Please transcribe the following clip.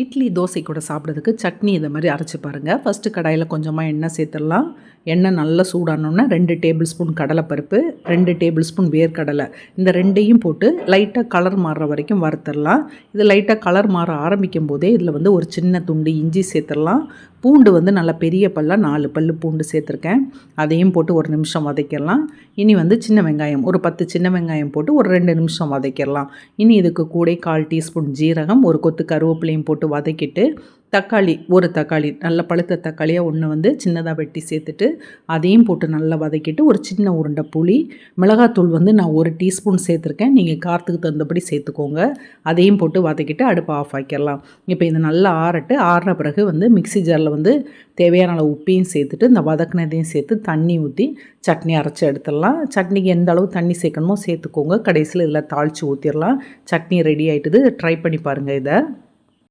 இட்லி தோசை கூட சாப்பிட்றதுக்கு சட்னி இதை மாதிரி அரைச்சி பாருங்கள் ஃபஸ்ட்டு கடாயில் கொஞ்சமாக எண்ணெய் சேர்த்துடலாம். எண்ணெய் நல்லா சூடானோன்னா ரெண்டு டேபிள் ஸ்பூன் கடலைப்பருப்பு ரெண்டு டேபிள் ஸ்பூன் வேர்க்கடலை. இந்த ரெண்டையும் போட்டு லைட்டாக கலர் மாறுற வரைக்கும் வறுத்துடலாம். இது லைட்டாக கலர் மாற ஆரம்பிக்கும் போதே இதில் வந்து ஒரு சின்ன துண்டு இஞ்சி சேர்த்துடலாம். பூண்டு வந்து நல்லா பெரிய பல்லாக நாலு பல் பூண்டு சேர்த்துருக்கேன். அதையும் போட்டு ஒரு நிமிஷம் வதக்கிடலாம். இனி வந்து சின்ன வெங்காயம் ஒரு பத்து சின்ன வெங்காயம் போட்டு ஒரு ரெண்டு நிமிஷம் வதக்கிடலாம். இனி இதுக்கு கூட கால் டீஸ்பூன் ஜீரகம் ஒரு கொத்து கருவேப்பிலையும் போட்டு வதக்கிட்டு தக்காளி ஒரு தக்காளி நல்ல பழுத்த தக்காளியாக ஒன்று வந்து சின்னதாக வெட்டி சேர்த்துட்டு அதையும் போட்டு நல்லா வதக்கிட்டு ஒரு சின்ன உருண்டை புளி மிளகாத்தூள் வந்து நான் ஒரு டீஸ்பூன் சேர்த்துருக்கேன். நீங்கள் காரத்துக்கு தகுந்தபடி சேர்த்துக்கோங்க. அதையும் போட்டு வதக்கிட்டு அடுப்பை ஆஃப் ஆக்கிடலாம். இப்போ இது நல்லா ஆறட்டு ஆறுற பிறகு வந்து மிக்சி ஜாரில் வந்து தேவையான அளவு உப்பையும் சேர்த்துட்டு இந்த வதக்கினதையும் சேர்த்து தண்ணி ஊற்றி சட்னி அரைச்சி எடுத்துடலாம். சட்னிக்கு எந்த அளவு தண்ணி சேர்க்கணுமோ சேர்த்துக்கோங்க. கடைசியில் இதில் தாளித்து ஊற்றிடலாம் சட்னி ரெடி ஆகிட்டுது ட்ரை பண்ணி பாருங்கள் இதை.